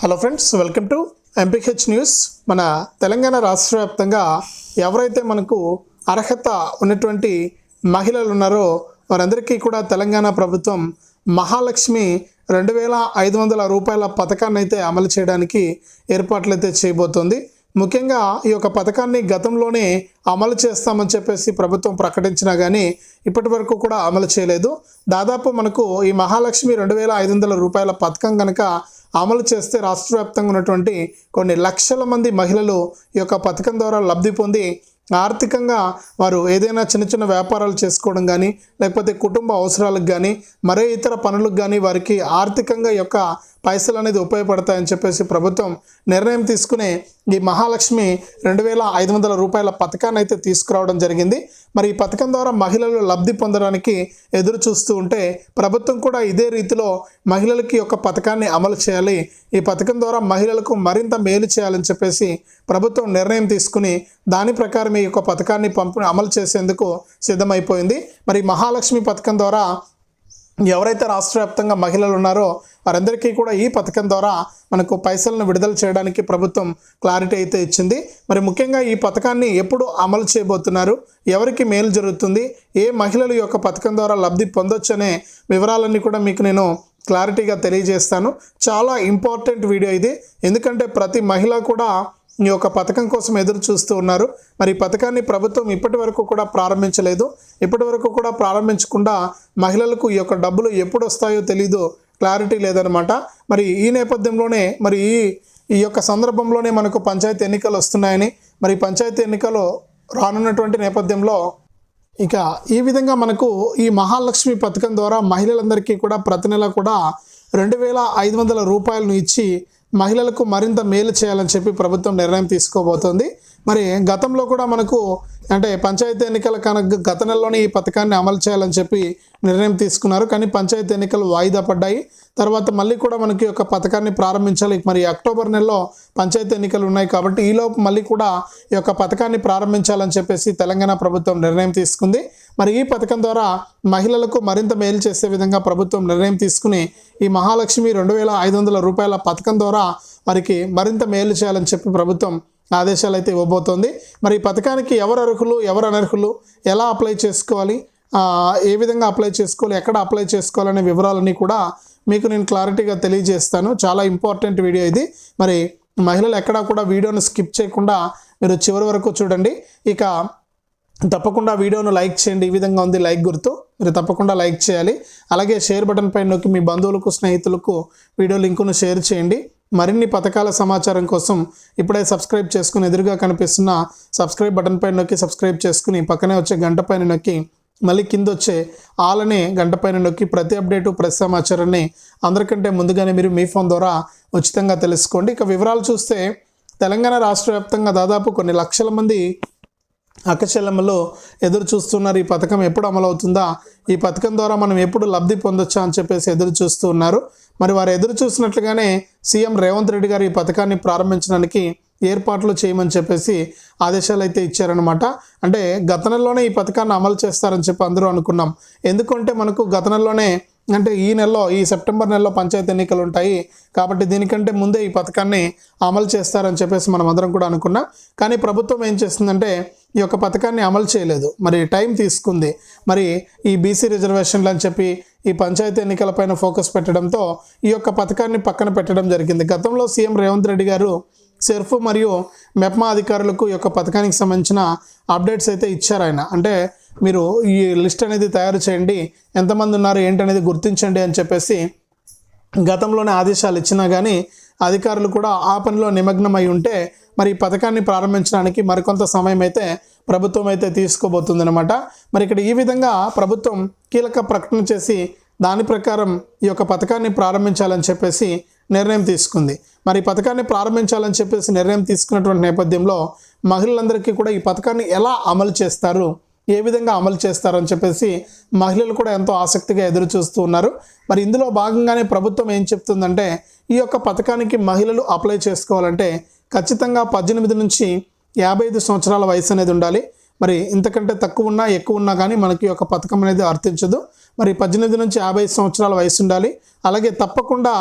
Hello friends welcome to MPH news మన తెలంగాణ రాష్ట్ర వ్యాప్తంగా ఎవరైతే మనకు అర్హత ఉన్నటువంటి మహిళలు ఉన్నారో వారందరికీ కూడా తెలంగాణ ప్రభుత్వం మహాలక్ష్మి రెండు వేల ఐదు వందల రూపాయల పథకాన్ని అయితే అమలు చేయడానికి ఏర్పాట్లు అయితే చేయబోతోంది. ముఖ్యంగా ఈ యొక్క పథకాన్ని గతంలోనే అమలు చేస్తామని చెప్పేసి ప్రభుత్వం ప్రకటించినా కానీ ఇప్పటి వరకు కూడా అమలు చేయలేదు. దాదాపు మనకు ఈ మహాలక్ష్మి రెండు వేల ఐదు వందల రూపాయల పథకం కనుక అమలు చేస్తే రాష్ట్ర వ్యాప్తంగా ఉన్నటువంటి కొన్ని లక్షల మంది మహిళలు ఈ యొక్క పథకం ద్వారా లబ్ధి పొంది ఆర్థికంగా వారు ఏదైనా చిన్న చిన్న వ్యాపారాలు చేసుకోవడం కానీ లేకపోతే కుటుంబ అవసరాలకు కానీ మరే ఇతర పనులకు కానీ వారికి ఆర్థికంగా యొక్క పైసలు అనేది ఉపయోగపడతాయని చెప్పేసి ప్రభుత్వం నిర్ణయం తీసుకునే ఈ మహాలక్ష్మి రెండు వేల ఐదు వందల రూపాయల పథకాన్ని అయితే తీసుకురావడం జరిగింది. మరి ఈ పథకం ద్వారా మహిళలు లబ్ధి పొందడానికి ఎదురు చూస్తూ ఉంటే ప్రభుత్వం కూడా ఇదే రీతిలో మహిళలకి ఒక పథకాన్ని అమలు చేయాలి. ఈ పథకం ద్వారా మహిళలకు మరింత మేలు చేయాలని చెప్పేసి ప్రభుత్వం నిర్ణయం తీసుకుని దాని ప్రకారం ఈ యొక్క పథకాన్ని పంపు అమలు చేసేందుకు సిద్ధమైపోయింది. మరి మహాలక్ష్మి పథకం ద్వారా ఎవరైతే రాష్ట్ర వ్యాప్తంగా మహిళలు ఉన్నారో వారందరికీ కూడా ఈ పథకం ద్వారా మనకు పైసలను విడుదల చేయడానికి ప్రభుత్వం క్లారిటీ అయితే ఇచ్చింది. మరి ముఖ్యంగా ఈ పథకాన్ని ఎప్పుడు అమలు చేయబోతున్నారు? ఎవరికి మేలు జరుగుతుంది? ఏ మహిళలు యొక్క పథకం ద్వారా లబ్ధి పొందొచ్చు అనే వివరాలన్నీ కూడా మీకు నేను క్లారిటీగా తెలియజేస్తాను. చాలా ఇంపార్టెంట్ వీడియో ఇది. ఎందుకంటే ప్రతి మహిళ కూడా ఈ యొక్క పథకం కోసం ఎదురు చూస్తూ ఉన్నారు. మరి ఈ పథకాన్ని ప్రభుత్వం ఇప్పటి వరకు కూడా ప్రారంభించలేదు. ఇప్పటి వరకు కూడా ప్రారంభించకుండా మహిళలకు ఈ యొక్క డబ్బులు ఎప్పుడు వస్తాయో తెలీదు క్లారిటీ లేదనమాట మరి ఈ నేపథ్యంలోనే మరి ఈ ఈ యొక్క సందర్భంలోనే మనకు పంచాయతీ ఎన్నికలు వస్తున్నాయని మరి పంచాయతీ ఎన్నికలు రానున్నటువంటి నేపథ్యంలో ఇక ఈ విధంగా మనకు ఈ మహాలక్ష్మి పథకం ద్వారా మహిళలందరికీ కూడా ప్రతి నెల కూడా రెండు వేల ఐదు వందల రూపాయలను ఇచ్చి మహిళలకు మరింత మేలు చేయాలని చెప్పి ప్రభుత్వం నిర్ణయం తీసుకోబోతోంది. మరి గతంలో కూడా మనకు అంటే పంచాయతీ ఎన్నికల కనుక గత నెలలోనే ఈ పథకాన్ని అమలు చేయాలని చెప్పి నిర్ణయం తీసుకున్నారు. కానీ పంచాయతీ ఎన్నికలు వాయిదా పడ్డాయి. తర్వాత మళ్ళీ కూడా మనకి ఒక పథకాన్ని ప్రారంభించాలి. మరి అక్టోబర్ నెలలో పంచాయతీ ఎన్నికలు ఉన్నాయి కాబట్టి ఈలోపు మళ్ళీ కూడా ఈ యొక్క పథకాన్ని ప్రారంభించాలని చెప్పేసి తెలంగాణ ప్రభుత్వం నిర్ణయం తీసుకుంది. మరి ఈ పథకం ద్వారా మహిళలకు మరింత మేలు చేసే విధంగా ప్రభుత్వం నిర్ణయం తీసుకుని ఈ మహాలక్ష్మి రెండు వేల ఐదు వందల రూపాయల పథకం ద్వారా వారికి మరింత మేలు చేయాలని చెప్పి ప్రభుత్వం ఆదేశాలు అయితే ఇవ్వబోతోంది. మరి ఈ పథకానికి ఎవరు అర్హులు ఎవరు అనర్హులు ఎలా అప్లై చేసుకోవాలి ఏ విధంగా అప్లై చేసుకోవాలి ఎక్కడ అప్లై చేసుకోవాలనే వివరాలన్నీ కూడా మీకు నేను క్లారిటీగా తెలియజేస్తాను. చాలా ఇంపార్టెంట్ వీడియో ఇది. మరి మహిళలు ఎక్కడా కూడా వీడియోను స్కిప్ చేయకుండా మీరు చివరి వరకు చూడండి. ఇక తప్పకుండా వీడియోను లైక్ చేయండి. ఈ విధంగా ఉంది లైక్ గుర్తు. మీరు తప్పకుండా లైక్ చేయాలి. అలాగే షేర్ బటన్ పైన నొక్కి మీ బంధువులకు స్నేహితులకు వీడియో లింకును షేర్ చేయండి. మరిన్ని పథకాల సమాచారం కోసం ఇప్పుడే సబ్స్క్రైబ్ చేసుకుని ఎదురుగా కనిపిస్తున్న సబ్స్క్రైబ్ బటన్ పైన నొక్కి సబ్స్క్రైబ్ చేసుకుని పక్కనే వచ్చే గంట పైన నొక్కి మళ్ళీ కింద వచ్చే ఆలనే గంట పైన నొక్కి ప్రతి అప్డేటు ప్రతి సమాచారాన్ని అందరికంటే ముందుగానే మీరు మీ ఫోన్ ద్వారా ఉచితంగా తెలుసుకోండి. ఇక వివరాలు చూస్తే తెలంగాణ రాష్ట్ర వ్యాప్తంగా దాదాపు కొన్ని లక్షల మంది అక్కచెల్లెమ్మలు ఎదురు చూస్తున్నారు. ఈ పథకం ఎప్పుడు అమలవుతుందా? ఈ పథకం ద్వారా మనం ఎప్పుడు లబ్ధి పొందొచ్చా అని చెప్పేసి ఎదురు చూస్తూ ఉన్నారు. మరి వారు ఎదురు చూసినట్లుగానే సీఎం రేవంత్ రెడ్డి గారు ఈ పథకాన్ని ప్రారంభించడానికి ఏర్పాట్లు చేయమని చెప్పేసి ఆదేశాలు అయితే ఇచ్చారనమాట అంటే గత ఈ పథకాన్ని అమలు చేస్తారని చెప్పి అందరూ అనుకున్నాం. ఎందుకంటే మనకు గత అంటే ఈ నెలలో ఈ సెప్టెంబర్ నెలలో పంచాయతీ ఎన్నికలు ఉంటాయి. కాబట్టి దీనికంటే ముందే ఈ పథకాన్ని అమలు చేస్తారని చెప్పేసి మనం అందరం కూడా అనుకున్నాం. కానీ ప్రభుత్వం ఏం చేస్తుందంటే ఈ యొక్క పథకాన్ని అమలు చేయలేదు. మరి టైం తీసుకుంది. మరి ఈ బీసీ రిజర్వేషన్లు అని చెప్పి ఈ పంచాయతీ ఎన్నికలపైన ఫోకస్ పెట్టడంతో ఈ యొక్క పథకాన్ని పక్కన పెట్టడం జరిగింది. గతంలో సీఎం రేవంత్ రెడ్డి గారు సెర్ఫ్ మరియు మెప్మా అధికారులకు ఈ యొక్క పథకానికి సంబంధించిన అప్డేట్స్ అయితే ఇచ్చారు ఆయన. అంటే మీరు ఈ లిస్ట్ అనేది తయారు చేయండి. ఎంతమంది ఉన్నారు ఏంటనేది గుర్తించండి అని చెప్పేసి గతంలోనే ఆదేశాలు ఇచ్చినా కానీ అధికారులు కూడా ఆ పనిలో నిమగ్నమై ఉంటే మరి ఈ పథకాన్ని ప్రారంభించడానికి మరికొంత సమయం అయితే ప్రభుత్వం అయితే తీసుకోబోతుందన్నమాట. మరి ఇక్కడ ఈ విధంగా ప్రభుత్వం కీలక ప్రకటన చేసి దాని ప్రకారం ఈ యొక్క పథకాన్ని ప్రారంభించాలని చెప్పేసి నిర్ణయం తీసుకుంది. మరి ఈ పథకాన్ని ప్రారంభించాలని చెప్పేసి నిర్ణయం తీసుకున్నటువంటి నేపథ్యంలో మహిళలందరికీ కూడా ఈ పథకాన్ని ఎలా అమలు చేస్తారు? ఏ విధంగా అమలు చేస్తారని చెప్పేసి మహిళలు కూడా ఎంతో ఆసక్తిగా ఎదురు చూస్తూ ఉన్నారు. మరి ఇందులో భాగంగానే ప్రభుత్వం ఏం చెప్తుందంటే ఈ యొక్క పథకానికి మహిళలు అప్లై చేసుకోవాలంటే ఖచ్చితంగా పద్దెనిమిది నుంచి యాభై ఐదు సంవత్సరాల వయసు అనేది ఉండాలి. మరి ఇంతకంటే తక్కువ ఉన్నా ఎక్కువ ఉన్నా కానీ మనకి ఈ యొక్క పథకం అనేది వర్తించదు. మరి పద్దెనిమిది నుంచి యాభై ఐదు సంవత్సరాల వయసు ఉండాలి. అలాగే తప్పకుండా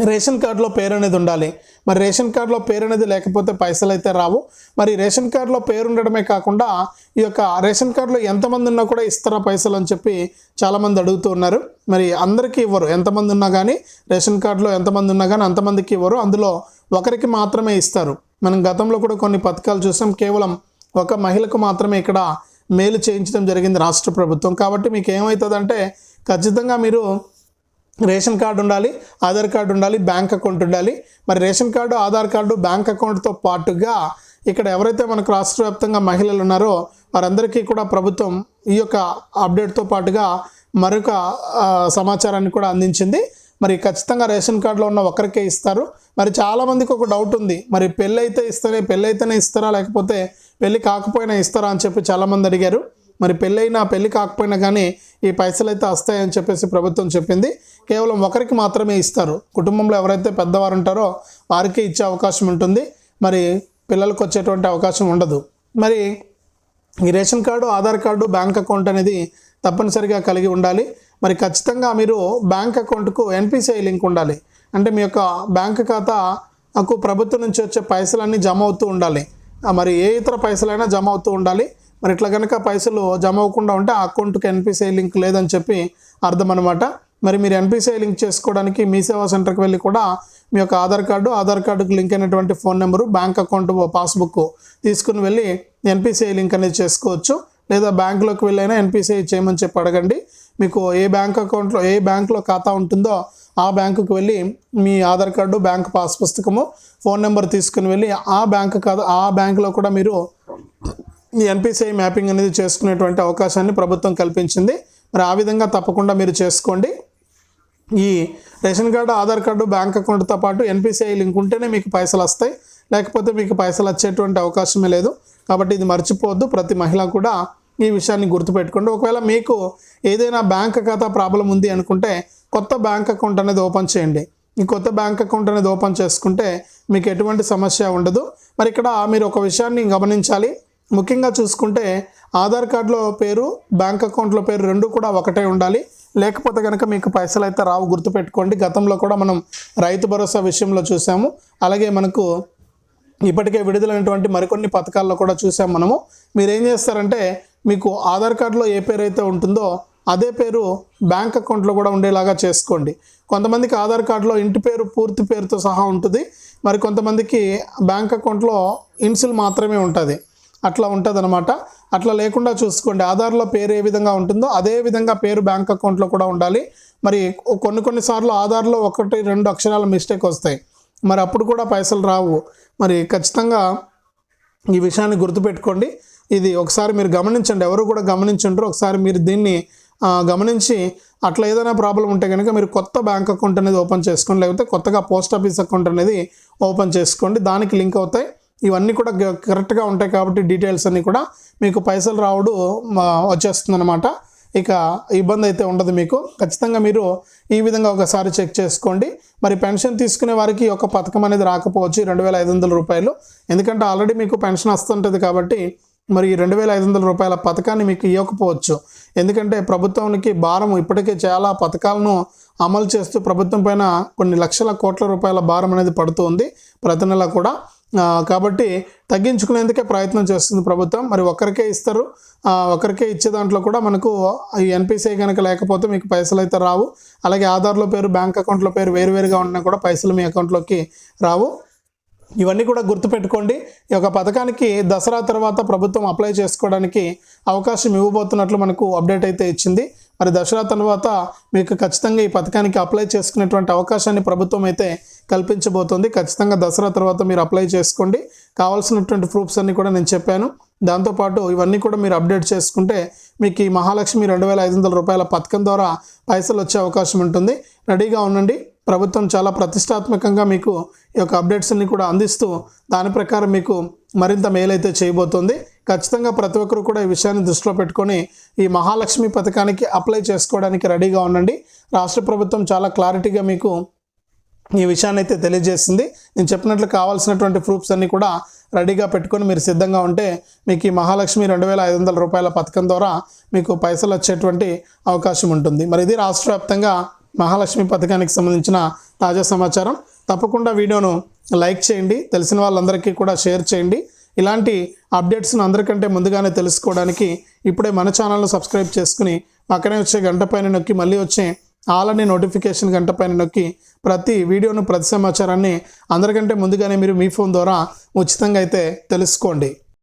రేషన్ కార్డులో పేరు అనేది ఉండాలి. మరి రేషన్ కార్డులో పేరు అనేది లేకపోతే పైసలు అయితే రావు. మరి రేషన్ కార్డులో పేరు ఉండడమే కాకుండా ఈ యొక్క రేషన్ కార్డులో ఎంతమంది ఉన్నా కూడా ఇస్తారా పైసలు అని చెప్పి చాలామంది అడుగుతూ ఉన్నారు. మరి అందరికీ ఇవ్వరు. ఎంతమంది ఉన్నా కానీ రేషన్ కార్డులో ఎంతమంది ఉన్నా కానీ అంతమందికి ఇవ్వరు. అందులో ఒకరికి మాత్రమే ఇస్తారు. మనం గతంలో కూడా కొన్ని పథకాలు చూసాం. కేవలం ఒక మహిళకు మాత్రమే ఇక్కడ మేలు చేయించడం జరిగింది రాష్ట్ర ప్రభుత్వం. కాబట్టి మీకు ఏమవుతుందంటే ఖచ్చితంగా మీరు రేషన్ కార్డు ఉండాలి ఆధార్ కార్డు ఉండాలి బ్యాంక్ అకౌంట్ ఉండాలి. మరి ration card Aadhaar card bank అకౌంట్తో పాటుగా ఇక్కడ ఎవరైతే మనకు రాష్ట్ర వ్యాప్తంగా మహిళలు ఉన్నారో వారందరికీ కూడా ప్రభుత్వం ఈ యొక్క అప్డేట్తో పాటుగా మరొక సమాచారాన్ని కూడా అందించింది. మరి ఖచ్చితంగా రేషన్ కార్డులో ఉన్న ఒకరికే ఇస్తారు. మరి చాలామందికి ఒక డౌట్ ఉంది. మరి పెళ్ళి అయితే ఇస్తారే పెళ్ళి అయితేనే ఇస్తారా? లేకపోతే పెళ్ళి కాకపోయినా ఇస్తారా అని చెప్పి చాలామంది అడిగారు. మరి పెళ్ళైనా పెళ్ళి కాకపోయినా కానీ ఈ పైసలు అయితే వస్తాయని చెప్పేసి ప్రభుత్వం చెప్పింది. కేవలం ఒకరికి మాత్రమే ఇస్తారు. కుటుంబంలో ఎవరైతే పెద్దవారు ఉంటారో వారికే ఇచ్చే అవకాశం ఉంటుంది. మరి పిల్లలకు వచ్చేటువంటి అవకాశం ఉండదు. మరి ఈ ration card Aadhaar card bank account అనేది తప్పనిసరిగా కలిగి ఉండాలి. మరి ఖచ్చితంగా మీరు బ్యాంక్ అకౌంట్కు ఎన్పిసిఐ లింక్ ఉండాలి. అంటే మీ యొక్క బ్యాంక్ ఖాతాకు ప్రభుత్వం నుంచి వచ్చే పైసలన్నీ జమ అవుతూ ఉండాలి. మరి ఏ ఇతర పైసలైనా జమ అవుతూ ఉండాలి. మరి ఇట్లా కనుక పైసలు జమ అవ్వకుండా ఉంటే ఆ అకౌంట్కి ఎన్పిసిఐ లింక్ లేదని చెప్పి అర్థం అనమాట మరి మీరు ఎన్పిసిఐ లింక్ చేసుకోవడానికి మీ సేవా సెంటర్కి వెళ్ళి కూడా మీ యొక్క ఆధార్ కార్డు ఆధార్ కార్డుకు లింక్ అయినటువంటి phone number bank account passbook తీసుకుని వెళ్ళి ఎన్పిసిఐ లింక్ అనేది చేసుకోవచ్చు. లేదా బ్యాంకులోకి వెళ్ళైనా ఎన్పిసిఐ చేయమని చెప్పి అడగండి. మీకు ఏ బ్యాంక్ అకౌంట్లో ఏ బ్యాంకులో ఖాతా ఉంటుందో ఆ బ్యాంకుకి వెళ్ళి మీ ఆధార్ కార్డు బ్యాంక్ పాస్ పుస్తకము ఫోన్ నెంబర్ తీసుకుని వెళ్ళి ఆ బ్యాంక్ ఖాతా ఆ బ్యాంకులో కూడా మీరు ఈ ఎన్పిసిఐ మ్యాపింగ్ అనేది చేసుకునేటువంటి అవకాశాన్ని ప్రభుత్వం కల్పించింది. మరి ఆ విధంగా తప్పకుండా మీరు చేసుకోండి. ఈ ration card Aadhaar card bank అకౌంట్తో పాటు ఎన్పిసిఐ లింక్ ఉంటేనే మీకు పైసలు వస్తాయి. లేకపోతే మీకు పైసలు వచ్చేటువంటి అవకాశమే లేదు. కాబట్టి ఇది మర్చిపోవద్దు. ప్రతి మహిళ కూడా ఈ విషయాన్ని గుర్తుపెట్టుకోండి. ఒకవేళ మీకు ఏదైనా బ్యాంక్ ఖాతా ప్రాబ్లం ఉంది అనుకుంటే కొత్త బ్యాంక్ అకౌంట్ అనేది ఓపెన్ చేయండి. ఈ కొత్త బ్యాంక్ అకౌంట్ అనేది ఓపెన్ చేసుకుంటే మీకు ఎటువంటి సమస్య ఉండదు. మరి ఇక్కడ మీరు ఒక విషయాన్ని గమనించాలి. ముఖ్యంగా చూసుకుంటే ఆధార్ కార్డులో పేరు బ్యాంక్ అకౌంట్లో పేరు రెండు కూడా ఒకటే ఉండాలి. లేకపోతే కనుక మీకు పైసలు అయితే రావు గుర్తుపెట్టుకోండి. గతంలో కూడా మనం రైతు భరోసా విషయంలో చూసాము. అలాగే మనకు ఇప్పటికే విడుదలైనటువంటి మరికొన్ని పథకాల్లో కూడా చూసాం మనము. మీరు ఏం చేస్తారంటే మీకు ఆధార్ కార్డులో ఏ పేరు అయితే ఉంటుందో అదే పేరు బ్యాంక్ అకౌంట్లో కూడా ఉండేలాగా చేసుకోండి. కొంతమందికి ఆధార్ కార్డులో ఇంటి పేరు పూర్తి పేరుతో సహా ఉంటుంది. మరి కొంతమందికి బ్యాంక్ అకౌంట్లో ఇన్సుల్ మాత్రమే ఉంటుంది. అట్లా ఉంటుంది అనమాట అట్లా లేకుండా చూసుకోండి. ఆధార్లో పేరు ఏ విధంగా ఉంటుందో అదే విధంగా పేరు బ్యాంక్ అకౌంట్లో కూడా ఉండాలి. మరి కొన్ని కొన్నిసార్లు ఆధార్లో ఒకటి రెండు అక్షరాల మిస్టేక్ వస్తాయి. మరి అప్పుడు కూడా పైసలు రావు. మరి ఖచ్చితంగా ఈ విషయాన్ని గుర్తుపెట్టుకోండి. ఇది ఒకసారి మీరు గమనించండి. ఎవరు కూడా గమనించుంటారు ఒకసారి మీరు దీన్ని గమనించి అట్లా ఏదైనా ప్రాబ్లం ఉంటే కనుక మీరు కొత్త బ్యాంక్ అకౌంట్ అనేది ఓపెన్ చేసుకోండి. లేకపోతే కొత్తగా పోస్ట్ ఆఫీస్ అకౌంట్ అనేది ఓపెన్ చేసుకోండి. దానికి లింక్ అవుతాయి. ఇవన్నీ కూడా కరెక్ట్గా ఉంటాయి కాబట్టి డీటెయిల్స్ అన్నీ కూడా మీకు పైసలు రావడం వచ్చేస్తుంది అనమాట ఇక ఇబ్బంది అయితే ఉండదు మీకు. ఖచ్చితంగా మీరు ఈ విధంగా ఒకసారి చెక్ చేసుకోండి. మరి పెన్షన్ తీసుకునే వారికి ఒక పథకం అనేది రాకపోవచ్చు రెండు వేల ఐదు వందల రూపాయలు. ఎందుకంటే ఆల్రెడీ మీకు పెన్షన్ వస్తుంటుంది కాబట్టి మరి ఈ రెండు వేల ఐదు వందల రూపాయల పథకాన్ని మీకు ఇవ్వకపోవచ్చు. ఎందుకంటే ప్రభుత్వానికి భారం ఇప్పటికే చాలా పథకాలను అమలు చేస్తూ ప్రభుత్వం పైన కొన్ని లక్షల కోట్ల రూపాయల భారం అనేది పడుతుంది ప్రతి నెల కూడా కాబట్టి తగ్గించుకునేందుకే ప్రయత్నం చేస్తుంది ప్రభుత్వం. మరి ఒక్కరికే ఇస్తారు. ఒకరికే ఇచ్చే దాంట్లో కూడా మనకు ఈ ఎన్పిసిఐ కనుక లేకపోతే మీకు పైసలు అయితే రావు. అలాగే ఆధార్లో పేరు బ్యాంక్ అకౌంట్లో పేరు వేరువేరుగా ఉన్నా కూడా పైసలు మీ అకౌంట్లోకి రావు. ఇవన్నీ కూడా గుర్తుపెట్టుకోండి. ఈ యొక్క పథకానికి దసరా తర్వాత ప్రభుత్వం అప్లై చేసుకోవడానికి అవకాశం ఇవ్వబోతున్నట్లు మనకు అప్డేట్ అయితే ఇచ్చింది. మరి దసరా తర్వాత మీకు ఖచ్చితంగా ఈ పథకానికి అప్లై చేసుకునేటువంటి అవకాశాన్ని ప్రభుత్వం అయితే కల్పించబోతోంది. ఖచ్చితంగా దసరా తర్వాత మీరు అప్లై చేసుకోండి. కావాల్సినటువంటి ప్రూఫ్స్ అన్నీ కూడా నేను చెప్పాను. దాంతోపాటు ఇవన్నీ కూడా మీరు అప్డేట్ చేసుకుంటే మీకు ఈ మహాలక్ష్మి రెండు వేల ఐదు వందల రూపాయల పథకం ద్వారా పైసలు వచ్చే అవకాశం ఉంటుంది. రెడీగా ఉండండి. ప్రభుత్వం చాలా ప్రతిష్టాత్మకంగా మీకు ఈ యొక్క అప్డేట్స్ అన్ని కూడా అందిస్తూ దాని ప్రకారం మీకు మరింత మేలైతే చేయబోతోంది. ఖచ్చితంగా ప్రతి ఒక్కరు కూడా ఈ విషయాన్ని దృష్టిలో పెట్టుకొని ఈ మహాలక్ష్మి పథకానికి అప్లై చేసుకోవడానికి రెడీగా ఉండండి. రాష్ట్ర ప్రభుత్వం చాలా క్లారిటీగా మీకు ఈ విషయాన్ని అయితే తెలియజేసింది. నేను చెప్పినట్లు కావాల్సినటువంటి ప్రూఫ్స్ అన్నీ కూడా రెడీగా పెట్టుకొని మీరు సిద్ధంగా ఉంటే మీకు ఈ మహాలక్ష్మి రెండు వేల ఐదు వందల రూపాయల పథకం ద్వారా మీకు పైసలు వచ్చేటువంటి అవకాశం ఉంటుంది. మరి ఇది రాష్ట్ర వ్యాప్తంగా మహాలక్ష్మి పథకానికి సంబంధించిన తాజా సమాచారం. తప్పకుండా వీడియోను లైక్ చేయండి. తెలిసిన వాళ్ళందరికీ కూడా షేర్ చేయండి. ఇలాంటి అప్డేట్స్ను అందరికంటే ముందుగానే తెలుసుకోవడానికి ఇప్పుడే మన ఛానల్ను సబ్స్క్రైబ్ చేసుకుని పక్కనే వచ్చే గంట పైన నొక్కి మళ్ళీ వచ్చే ఆల్ అనే నోటిఫికేషన్ గంట పైన నొక్కి ప్రతి వీడియోను ప్రతి సమాచారాన్ని అందరికంటే ముందుగానే మీరు మీ ఫోన్ ద్వారా ఉచితంగా అయితే తెలుసుకోండి.